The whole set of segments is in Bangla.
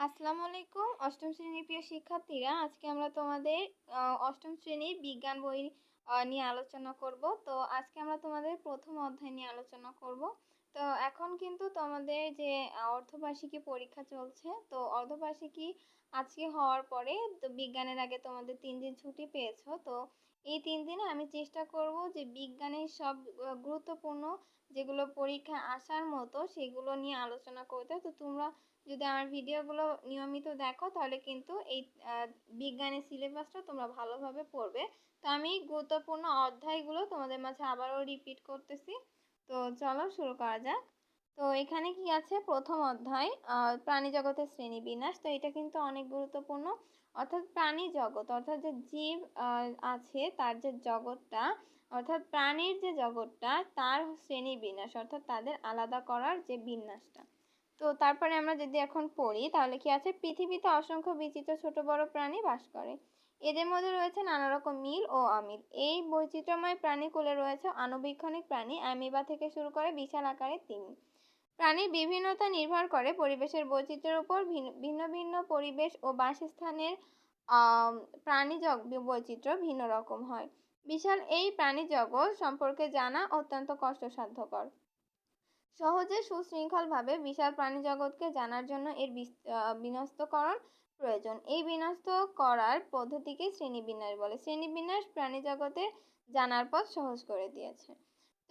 আসসালামু আলাইকুম। অষ্টম শ্রেণির প্রিয় শিক্ষার্থীরা, আজকে আমরা তোমাদের অষ্টম শ্রেণির বিজ্ঞান বই নিয়ে আলোচনা করব। তো আজকে আমরা তোমাদের প্রথম অধ্যায় নিয়ে আলোচনা করব। তো এখন কিন্তু তোমাদের যে অর্ধবার্ষিকী পরীক্ষা চলছে, তো অর্ধবার্ষিকী আজকে হওয়ার পরে তো বিজ্ঞানের আগে তোমাদের তিন দিন ছুটি পেয়েছ। তো এই তিন দিনে আমি চেষ্টা করব যে, বিজ্ঞানের সব গুরুত্বপূর্ণ যেগুলো পরীক্ষা আসার মতো সেগুলো নিয়ে আলোচনা করতে। তো তোমরা যদি আমার ভিডিওগুলো নিয়মিত দেখো, তাহলে কিন্তু এই বিজ্ঞানের সিলেবাসটা তোমরা ভালোভাবে পড়বে। তো আমি গুরুত্বপূর্ণ অধ্যায়গুলো তোমাদের মাঝে আবারও রিপিট করতেছি। তো চলো শুরু করা যাক। তো এখানে কি আছে? প্রথম অধ্যায় প্রাণী জগতের শ্রেণীবিন্যাস তো এটা কিন্তু অনেক গুরুত্বপূর্ণ। অর্থাৎ প্রাণী জগৎ, অর্থাৎ যে জীব আছে, তার যে জগৎটা, অর্থাৎ প্রাণীর যে জগৎটা, তার শ্রেণীবিন্যাস অর্থাৎ তাদের আলাদা করার যে বিন্যাসটা। তো তারপরে আমরা যদি এখন পড়ি, তাহলে কি আছে? পৃথিবীতে অসংখ্য বিচিত্র ছোট বড় প্রাণী বাস করে। এদের মধ্যে রয়েছে নানা রকম মিল ও অমিল। এই বৈচিত্র্যময় প্রাণীকুলে রয়েছে আণুবীক্ষণিক প্রাণী, অ্যামিবা থেকে শুরু করে বিশাল আকারের তিমি প্রাণীর বিভিন্নতা নির্ভর করে পরিবেশের বৈচিত্র্যের উপর ভিন্ন ভিন্ন পরিবেশ ও বাসস্থানের প্রাণী বৈচিত্র্য ভিন্ন রকম হয়। বিশাল এই প্রাণী জগৎ সম্পর্কে জানা অত্যন্ত কষ্টসাধ্যকর। সহজে সুশৃঙ্খলভাবে বিশাল প্রাণী জগৎকে জানার জন্য এর বিনস্তকরণ প্রয়োজন। এই বিন্যস্ত করার পদ্ধতিকে শ্রেণীবিন্যাস বলে। শ্রেণীবিন্যাস প্রাণী জগতে জানার পথ সহজ করে দিয়েছে।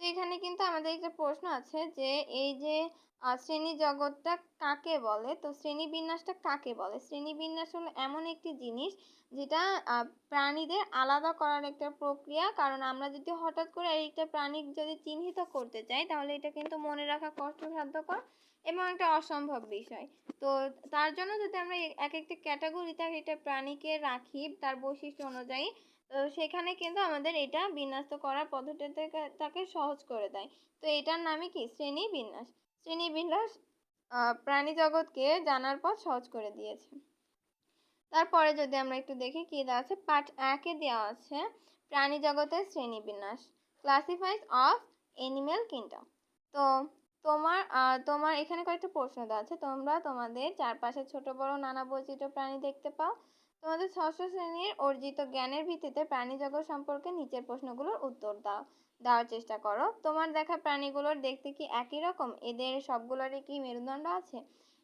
তো এখানে কিন্তু আমাদের একটা প্রশ্ন আছে যে, এই যে শ্রেণি জগৎটা কাকে বলে? তো শ্রেণি শ্রেণীবিন্যাসটা কাকে বলে? শ্রেণীবিন্যাস হলো এমন একটি জিনিস যেটা প্রাণীদের আলাদা করার একটা প্রক্রিয়া। কারণ আমরা যদি হঠাৎ করে একটা প্রাণী যদি চিহ্নিত করতে চাই, তাহলে এটা কিন্তু মনে রাখা কষ্টসাধ্যকর এবং একটা অসম্ভব বিষয়। তো তার জন্য যদি আমরা এক একটা ক্যাটাগরিতে এক একটা প্রাণীকে রাখি তার বৈশিষ্ট্য অনুযায়ী, তো সেখানে কিন্তু আমাদের এটা বিন্যস্ত করার পদ্ধতিটাকে সহজ করে দেয়। তো এটার নামই কি? শ্রেণি বিন্যাস শ্রেণি বিন্যাস আহ, প্রাণী জগৎকে জানার পথ সহজ করে দিয়েছে। তারপরে যদি আমরা একটু দেখি কি দেওয়া আছে পার্ট একে দেওয়া আছে প্রাণী জগতের শ্রেণীবিন্যাস ক্লাসিফাইজ অফ এনিম্যাল কিংডম তো তোমার তোমার এখানে কয়েকটা প্রশ্ন দেওয়া আছে। তোমরা তোমাদের চারপাশে ছোট বড় নানা বৈচিত্র্য প্রাণী দেখতে পাও। তোমাদের ষষ্ঠ শ্রেণির অর্জিত জ্ঞানের ভিত্তিতে প্রাণী জগৎ সম্পর্কে নিচের প্রশ্নগুলোর উত্তর দাও। দেওয়ার চেষ্টা করো। তোমার দেখা প্রাণীগুলোর দেখতে কি একই রকম? এদের সবগুলোরই কি মেরুদণ্ড আছে?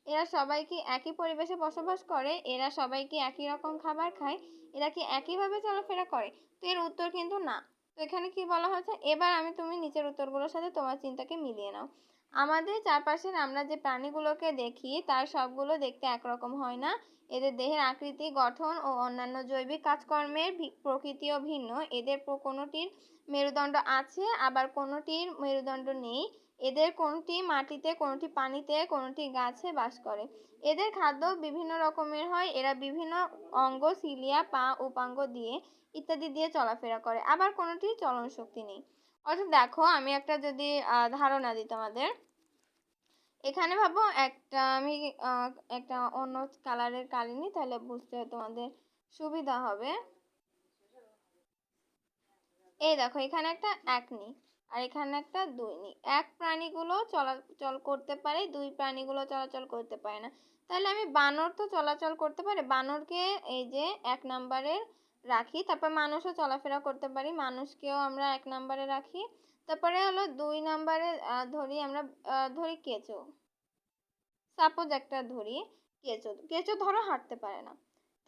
এরা সবাই কি একই পরিবেশে বসবাস করে? এরা সবাই কি একই রকম খাবার খায়? এরা কি একইভাবে চলাফেরা করে? তো এর উত্তর কিন্তু না। তো এখানে কি বলা হয়েছে? এবার আমি তুমি নিচের উত্তরগুলোর সাথে তোমার চিন্তাকে মিলিয়ে নাও। আমাদের চারপাশের আমরা যে প্রাণীগুলোকে দেখি, তার সবগুলো দেখতে একরকম হয় না। এদের দেহের আকৃতি, গঠন ও অন্যান্য জৈবিক কাজকর্মের প্রকৃতিও ভিন্ন। এদের কোনোটির মেরুদণ্ড আছে, আবার কোনোটির মেরুদণ্ড নেই। এদের কোনটি মাটিতে, কোনটি পানিতে, কোনটি গাছে বাস করে। এদের খাদ্য বিভিন্ন রকমের হয়। এরা বিভিন্ন অঙ্গ, সিলিয়া, পা, উপাঙ্গ দিয়ে ইত্যাদি দিয়ে চলাফেরা করে। আবার কোনোটির চলন শক্তি নেই। অর্থাৎ দেখো আমি একটা যদি ধারণা দিই তোমাদের। এখানে ভাবো একটা আমি একটা অন্য কালারের কালি নিই তাহলে বুঝতে তোমাদের সুবিধা হবে। এই দেখো, এখানে একটা এক নিই আর এখানে একটা দুই নিই এক প্রাণীগুলো চলাচল করতে পারে, দুই প্রাণীগুলো চলাচল করতে পারে না। তাহলে আমি বানর তো চলাচল করতে পারে, বানরকে এই যে এক নাম্বারের রাখি, তারপর মানুষও চলাফেরা করতে পারি, মানুষকেও আমরা এক নাম্বারে রাখি। তারপরে হলো দুই নাম্বারে ধরি আমরা ধরি কেঁচো। সাপোজ একটা ধরি কেঁচো কেঁচো ধরো হাঁটতে পারে না।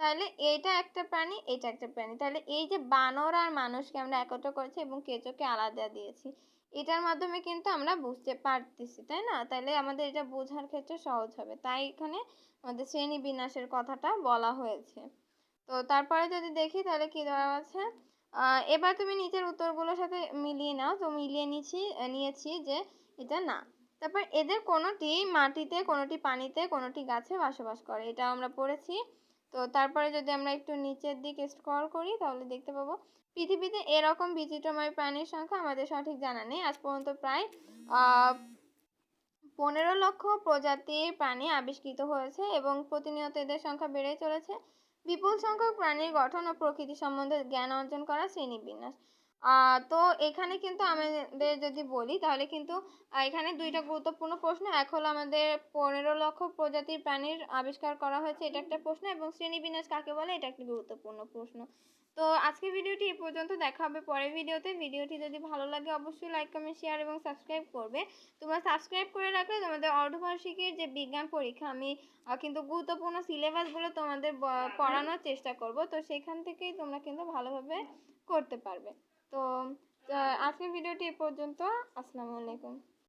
তাহলে এইটা একটা প্রাণী এটা একটা প্রাণী। তাহলে এই যে বানর আর মানুষকে আমরা একত্র করেছি এবং কেঁচোকে আলাদা দিয়েছি, এটার মাধ্যমে কিন্তু আমরা বুঝতে পারতেছি, তাই না? তাহলে আমাদের এটা বোঝার ক্ষেত্রে সহজ হবে। তাই এখানে আমাদের শ্রেণি বিন্যাসের কথাটা বলা হয়েছে। তো তারপরে যদি দেখি তাহলে কি দেওয়া আছে? এবার তুমি নিচের উত্তরগুলোর সাথে মিলিয়ে নাও। তো মিলিয়ে নিচ্ছি নিয়েছি যে এটা না। তারপর এদের কোনোটি মাটিতে, কোনোটি পানিতে, কোনোটি গাছে বসবাস করে। এটা আমরা পড়েছি। তো তারপরে যদি আমরা একটু নিচের দিকে স্ক্রল করি তাহলে দেখতে পাবো, পৃথিবীতে এরকম বিচিত্রময় প্রাণীর সংখ্যা আমাদের সঠিক জানা নেই। আজ পর্যন্ত প্রায় পনেরো লক্ষ প্রজাতির প্রাণী আবিষ্কৃত হয়েছে এবং প্রতিনিয়ত এদের সংখ্যা বেড়েই চলেছে। বিপুল সংখ্যক প্রাণীর গঠন ও প্রকৃতি সম্বন্ধে জ্ঞান অর্জন করা শ্রেণীবিন্যাস। তো এখানে কিন্তু আমাদের যদি বলি, তাহলে কিন্তু এখানে দুইটা গুরুত্বপূর্ণ প্রশ্ন। এক হলো আমাদের পনেরো লক্ষ প্রজাতির প্রাণীর আবিষ্কার করা হয়েছে, এটা একটা প্রশ্ন, এবং শ্রেণীবিন্যাস কাকে বলে, এটা একটি গুরুত্বপূর্ণ প্রশ্ন। তো আজকের ভিডিওটি এই পর্যন্ত, দেখা হবে পরের ভিডিওতে। ভিডিওটি যদি ভালো লাগে, অবশ্যই লাইক কমেন্ট শেয়ার এবং সাবস্ক্রাইব করবে। তোমরা সাবস্ক্রাইব করে রাখলে তোমাদের অর্ধবার্ষিকীর যে বিজ্ঞান পরীক্ষা, আমি কিন্তু গুরুত্বপূর্ণ সিলেবাসগুলো তোমাদের পড়ানোর চেষ্টা করব। তো সেখান থেকেই তোমরা কিন্তু ভালোভাবে করতে পারবে। তো আজকের ভিডিওটি এ পর্যন্ত। আসসালামু আলাইকুম।